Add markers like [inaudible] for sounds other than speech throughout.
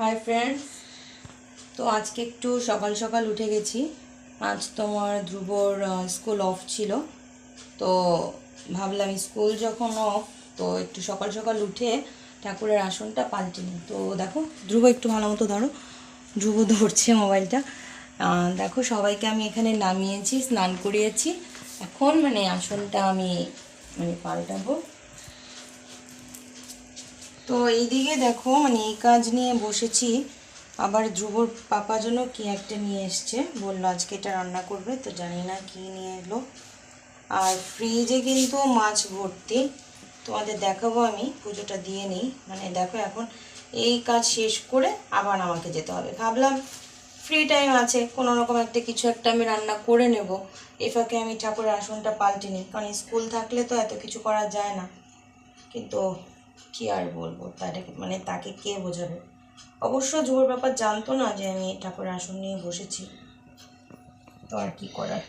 Hi friends তো আজকে একটু সকাল সকাল উঠে গেছি। আজ তোমার ধ্রুবর স্কুল অফ ছিল। তো ভাবলাম স্কুল যখন অফ তো একটু সকাল সকাল উঠে ঠাকুরের আসনটা পাল্টে নিই। তো দেখো, ধ্রুব একটু ভালো মতো ধরো। ধ্রুব ধরছে মোবাইলটা। দেখো, সবাইকে আমি এখানে নামিয়েছি, স্নান করিয়েছি। এখন মানে আসনটা আমি মানে পাল্টাবো। তো এইদিকে দেখো মানে এই কাজ নিয়ে বসেছি। আবার ধ্রুবর পাপা জন্য কি একটা নিয়ে এসছে, বলল আজকে এটা রান্না করবে, তো জানি না কি নিয়ে এলো। আর ফ্রিজে কিন্তু মাছ ভর্তি, তোমাদের দেখাবো আমি, পুজোটা দিয়ে নিই। মানে দেখো এখন এই কাজ শেষ করে আবার আমাকে যেতে হবে। ভাবলাম ফ্রি টাইম আছে, কোনো রকম একটা কিছু একটা আমি রান্না করে নেব। এই ফাঁকে আমি ঠাকুরের আসনটা পাল্টে নিই, কারণ স্কুল থাকলে তো এত কিছু করা যায় না। কিন্তু কি আর বলব? তাকে মানে তাকে কে বোঝাবে? অবশ্য জোর ব্যাপার জানতো না যে আমি ঠাকুরের আসন নিয়ে বসেছি। তো আর কি করার?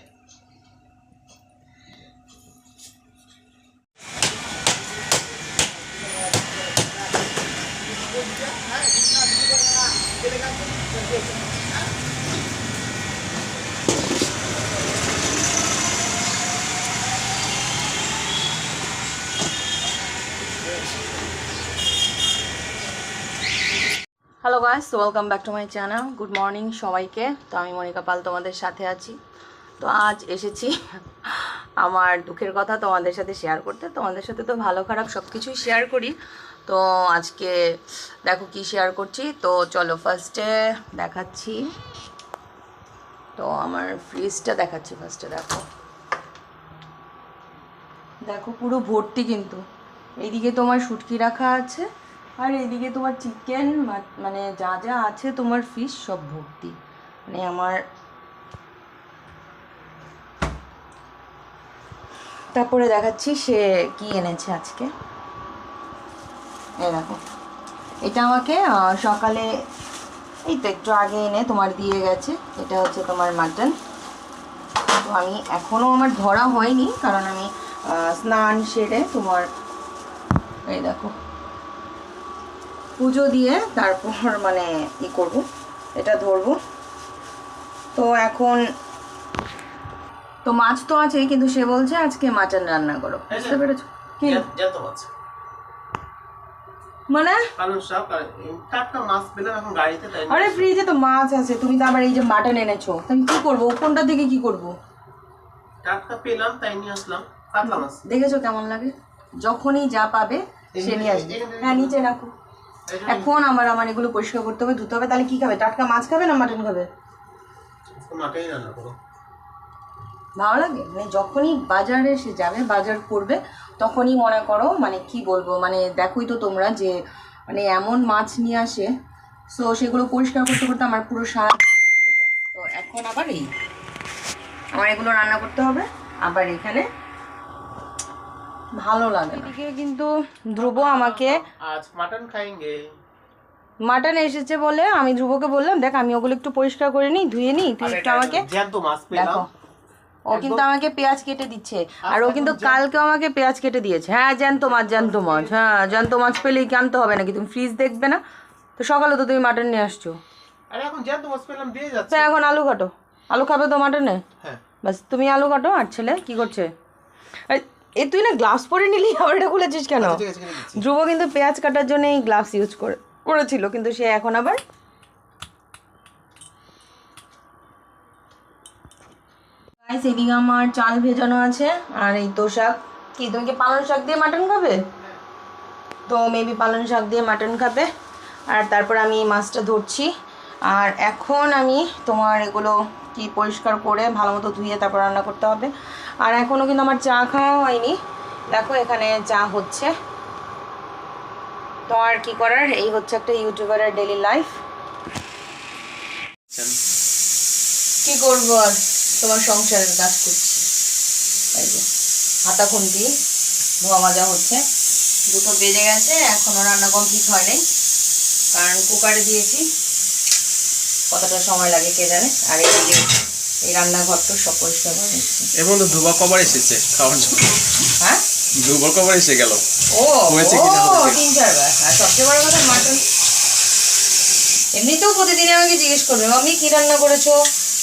Hello guys welcome back to my channel good morning সবাইকে। তো আমি মনিকা পাল তোমাদের সাথে আছি। তো আজ এসেছি [laughs] আমার দুঃখের কথা তোমাদের সাথে শেয়ার করতে। তোমাদের সাথে তো ভালো, খারাপ সব কিছুই শেয়ার করি। তো আজকে দেখো কি শেয়ার করছি। তো চলো ফার্স্টে দেখাচ্ছি। তো আমার ফ্রিজটা দেখাচ্ছি ফার্স্টে দেখো। দেখো পুরো ভর্তি কিন্তু। এইদিকে তোমার শুটকি রাখা আছে। আর এইদিকে তোমার চিকেন মানে যা যা আছে তোমার ফিশ সব ভর্তি। মানে আমার তারপরে দেখাচ্ছি সে কি এনেছে আজকে। দেখো। এটা আমাকে সকালে, এই তো একটু আগে এনে তোমার দিয়ে গেছে। এটা হচ্ছে তোমার মাটন তো আমি এখনও আমার ধরা হয়নি, কারণ আমি স্নান সেরে তোমার, এই দেখো। পুজো দিয়ে তারপর মানে ই করব এটা ধরবো। তো এখন তো মাছ তো আছে কিন্তু সে বলছে আজকে মাটন রান্না করো। বুঝতে পেরেছ? কি? মানে? আর ফ্রিজে তো মাছ আছে তুমি তো আবার এই যে মাটন এনেছো। আমি কি করব? কোনটা থেকে কি করব? টাটকা পেলাম তাই নিয়ে আসলাম। দেখেছ কেমন লাগে? যখনই যা পাবে সে নিয়ে আসবে। হ্যাঁ নিচে রাখো। এখন আমার আমার এগুলো পরিষ্কার করতে হবে ধুতে হবে তাহলে কি খাবে? টাটকা মাছ খাবে না মাটন খাবে? আজকে রান্না করো। ভালো লাগে? মানে যখনই বাজারে সে যাবে বাজার করবে তখনই মনে করো মানে কি বলব মানে দেখোই তো তোমরা যে মানে এমন মাছ নিয়ে আসে সো সেগুলো পরিষ্কার করতে করতে আমার পুরো সারা তো এখন আবার এই আমার এগুলো রান্না করতে হবে আবার এখানে ভালো লাগে এদিকে কিন্তু ধ্রুব আমাকে আজ মাটন খাইঙ্গে। মাটন এসেছে বলে আমি ধ্রুবকে বললাম দেখ আমি ওগুলো একটু পরিষ্কার করে নিই ধুয়ে নিই তুই একটু আমাকে জ্যান্ত মাছ পেলাম। দেখো ও কিন্তু আমাকে পেঁয়াজ কেটে দিচ্ছে আর ও কিন্তু কালকে আমাকে পেঁয়াজ কেটে দিয়েছে। হ্যাঁ জ্যান্ত মাছ জ্যান্ত মাছ হ্যাঁ জ্যান্ত মাছ পেলেই কি আনতে হবে নাকি? তুমি ফ্রিজ দেখবে না? তো সকালে তো তুমি মাটন নিয়ে আসছো। আরে এখন জ্যান্ত মাছ পেলাম দিয়ে যাচ্ছে। তো এখন আলু কাটো। আলু খাবে তো মাটনে? হ্যাঁ। বাস তুমি আলু কাটো আর ছেলে কি করছে? এ তুই না গ্লাভস পরে নিলি আবার এটা খুলেছিস কেন? দিচ্ছি ধ্রুব কিন্তু পেঁয়াজ কাটার জন্য এই গ্লাভস ইউজ করে করেছিল কিন্তু সে এখন আবার এদিকে আমার চাল ভেজানো আছে আর এই তো শাক। কি তুমি কি পালং শাক দিয়ে মাটন খাবে? তো মেবি পালং শাক দিয়ে মাটন খাবে। আর তারপর আমি মাছটা ধরছি। আর এখন আমি তোমার এগুলো কি পরিষ্কার করে ভালো মতো ধুয়ে তারপর রান্না করতে হবে। আর এখনও কিন্তু আমার চা খাওয়া হয়নি। দেখো এখানে চা হচ্ছে। তো আর কি করার? এই হচ্ছে একটা ইউটিউবারের ডেলি লাইফ কি করব আর? তোমার সংসারের কাজ করছি। এই যে, হাতা খুন্তি, ধোয়া মাজা হচ্ছে। দুটো বেজে গেছে এখনও রান্না কমপ্লিট হয়নি। কারণ কুকারে দিয়েছি। কতটা সময় লাগে কে জানে? আর এইদিকে এই রান্নাঘরটা সব পরিষ্কার করে নিচ্ছি। এবং তো দুবার কবার এসেছে খাওয়ার জন্য। হ্যাঁ? দুবার কবার এসে গেল। ও হয়েছে কিনা হয়েছে। তিন চারবার আর সবচেয়ে বড় কথা মাটন। এমনিতেও প্রতিদিন আমাকে জিজ্ঞেস করবে মাম্মি কী রান্না করেছ?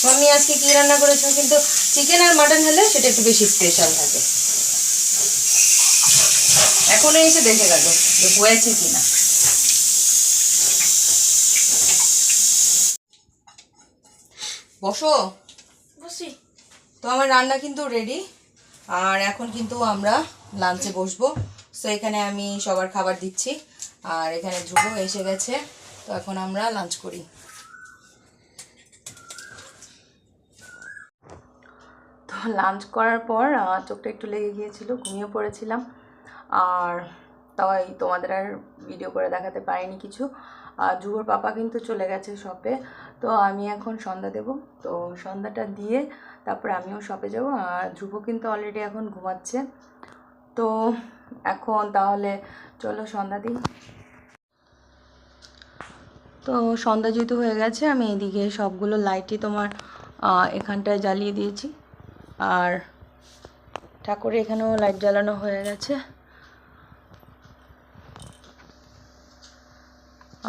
মাম্মি আজকে কী রান্না করেছ? কিন্তু চিকেন আর মাটন হলে সেটা একটু বেশি স্পেশাল থাকে। এখনও এসে দেখে গেল যে হয়েছে কিনা। বসো। বসি। তো আমার রান্না কিন্তু রেডি আর এখন কিন্তু আমরা লাঞ্চে বসবো। সো এখানে আমি সবার খাবার দিচ্ছি আর এখানে ধ্রুব এসে গেছে। তো এখন আমরা লাঞ্চ করি। তো লাঞ্চ করার পর চোখটা একটু লেগে গিয়েছিল ঘুমিয়ে পড়েছিলাম। আর তাই তোমাদের আর ভিডিও করে দেখাতে পারিনি কিছু। আর ধ্রুবর পাপা কিন্তু চলে গেছে শপে তো আমি এখন সন্ধ্যা দেব। তো সন্ধ্যাটা দিয়ে তারপরে আমিও শপে যাব। আর ধ্রুব কিন্তু অলরেডি এখন ঘুমাচ্ছে। তো এখন তাহলে চলো সন্ধ্যা দিই। তো সন্ধ্যা যেহেতু হয়ে গেছে, আমি এদিকে সবগুলো লাইটই তোমার এখানটায় জ্বালিয়ে দিয়েছি। আর ঠাকুরে এখানেও লাইট জ্বালানো হয়ে গেছে।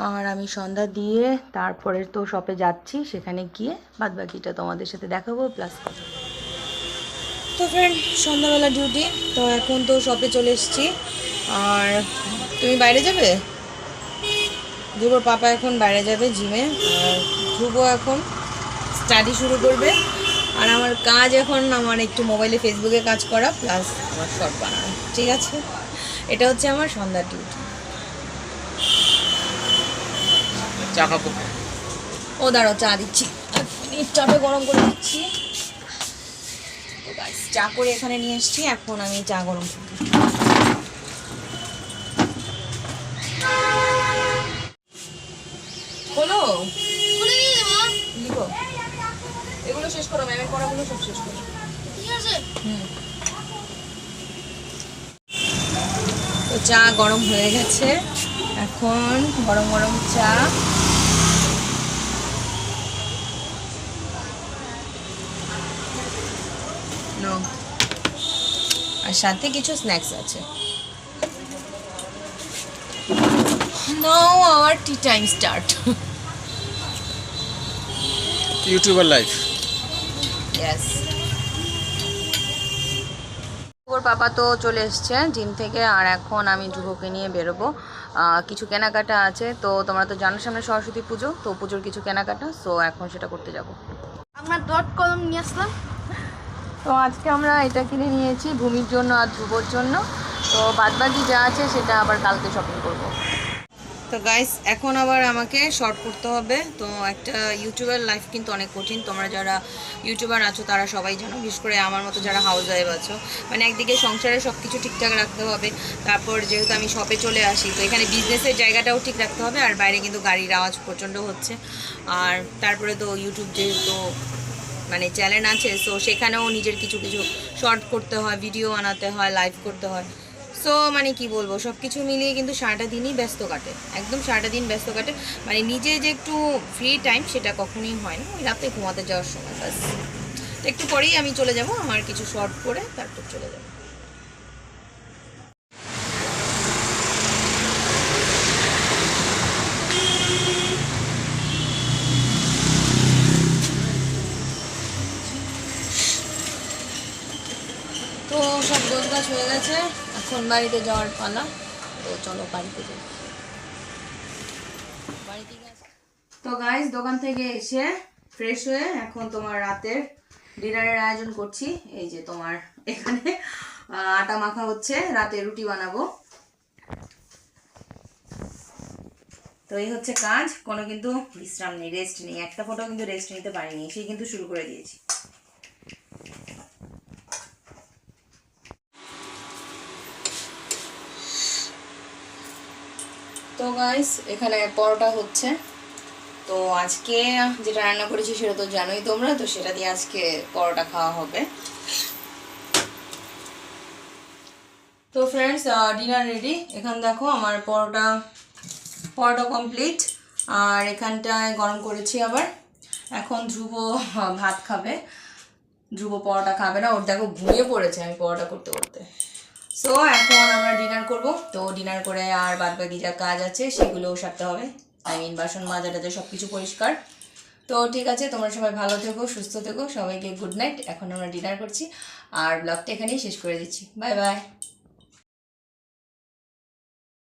আর আমি সন্ধ্যা দিয়ে তারপরে তো শপে যাচ্ছি, সেখানে গিয়ে বাদ বাকিটা তোমাদের সাথে দেখাবো প্লাস তো ফ্রেন্ড সন্ধ্যাবেলা ডিউটি তো এখন তো শপে চলে এসেছি। আর তুমি বাইরে যাবে? ধ্রুবর পাপা এখন বাইরে যাবে জিমে আর ধ্রুব এখন স্টাডি শুরু করবে। আর আমার কাজ এখন আমার একটু মোবাইলে ফেসবুকে কাজ করা প্লাস আমার শর্ট বানানো, ঠিক আছে? এটা হচ্ছে আমার সন্ধ্যা ডিউটি চা খাব। ও দাঁড়াও চা দিচ্ছি। চাটা গরম করে দিচ্ছি। তো চা করে এখানে নিয়ে এসেছি এখন আমি চা গরম করব। হলো লিখো। এগুলো শেষ করো ম্যামের পড়াগুলো সব শেষ করো। ঠিক আছে। হুম। তো চা গরম হয়ে গেছে। এখন গরম গরম চা. আর সাথে কিছু স্ন্যাক্স আছে। Now our tea time start youtuber life yes ওর পাপা তো চলে এসছে জিম থেকে আর এখন আমি যুবকে নিয়ে বেরোবো। কিছু কেনাকাটা আছে তো তোমরা তো জানো সামনে সরস্বতী পুজো তো পুজোর কিছু কেনাকাটা সো এখন সেটা করতে যাব। আমরা ডট কলম নিয়ে আসলাম। তো আজকে আমরা এটা কিনে নিয়েছি ভূমির জন্য আর ধ্রুবর জন্য। তো বাদবাকি যা আছে সেটা আবার কালকে শপিং করব। তো গাইস এখন আবার আমাকে শর্ট করতে হবে। তো একটা ইউটিউবার লাইফ কিন্তু অনেক কঠিন। তোমরা যারা ইউটিউবার আছো, তারা সবাই জানো। বিশেষ করে আমার মতো যারা হাউস ওয়াইফ আছো। মানে একদিকে সংসারে সব কিছু ঠিকঠাক রাখতে হবে, তারপর যেহেতু আমি শপে চলে আসি, তো এখানে বিজনেসের জায়গাটাও ঠিক রাখতে হবে, আর বাইরে কিন্তু গাড়ির আওয়াজ প্রচণ্ড হচ্ছে। আর তারপরে তো ইউটিউব যেহেতু মানে চ্যানেল আছে সো সেখানেও নিজের কিছু কিছু শর্ট করতে হয় ভিডিও বানাতে হয় লাইভ করতে হয়। সো মানে কি বলব সব কিছু মিলিয়ে কিন্তু সারাটা দিনই ব্যস্ত কাটে। একদম সারাটা দিন ব্যস্ত কাটে। মানে নিজে যে একটু ফ্রি টাইম সেটা কখনোই হয় না। ওই রাতে ঘুমাতে যাওয়ার সময় ব্যাস। তো একটু পরেই আমি চলে যাব, আমার কিছু শর্ট করে তারপর চলে যাব। তো সব গোছ গাছ হয়ে গেছে। এখন বাড়িতে যাওয়ার পালা। তো চলো বাড়িতে যাই। তো গাইস দোকান থেকে এসে ফ্রেশ হয়ে এখন তোমার রাতের ডিনারের আয়োজন করছি। এই যে তোমার এখানে আটা মাখা হচ্ছে, রাতে রুটি বানাবো। তো এই হচ্ছে কাজ, কোনো কিন্তু বিশ্রাম নেই রেস্ট নেই। একটা ফটো কিন্তু রেস্ট নিতে পারিনি, সেই কিন্তু শুরু করে দিয়েছি। গাইস এখানে পরোটা হচ্ছে। তো আজকে যেটা রান্না করেছি সেটা তো জানোই তোমরা, তো সেটা দিয়ে আজকে পরোটা খাওয়া হবে। তো ফ্রেন্ডস ডিনার রেডি এখান দেখো আমার পরোটা পরোটা কমপ্লিট আর এখানটায় গরম করেছি আবার। এখন ধ্রুব ভাত খাবে। ধ্রুব পরোটা খাবে না, ওর দেখো ঘুমিয়ে পড়েছে আমি পরোটা করতে করতে। সো এখন আমরা ডিনার করব। তো ডিনার করে আর বাদ বাকি যা কাজ আছে, সেগুলোও সারতে হবে। আই মিন বাসন টাজা সব কিছু পরিষ্কার। তো ঠিক আছে, তোমরা সবাই ভালো থেকো, সুস্থ থেকো, সবাইকে গুড নাইট এখন আমরা ডিনার করছি। আর ব্লগটা এখানেই শেষ করে দিচ্ছি। Bye bye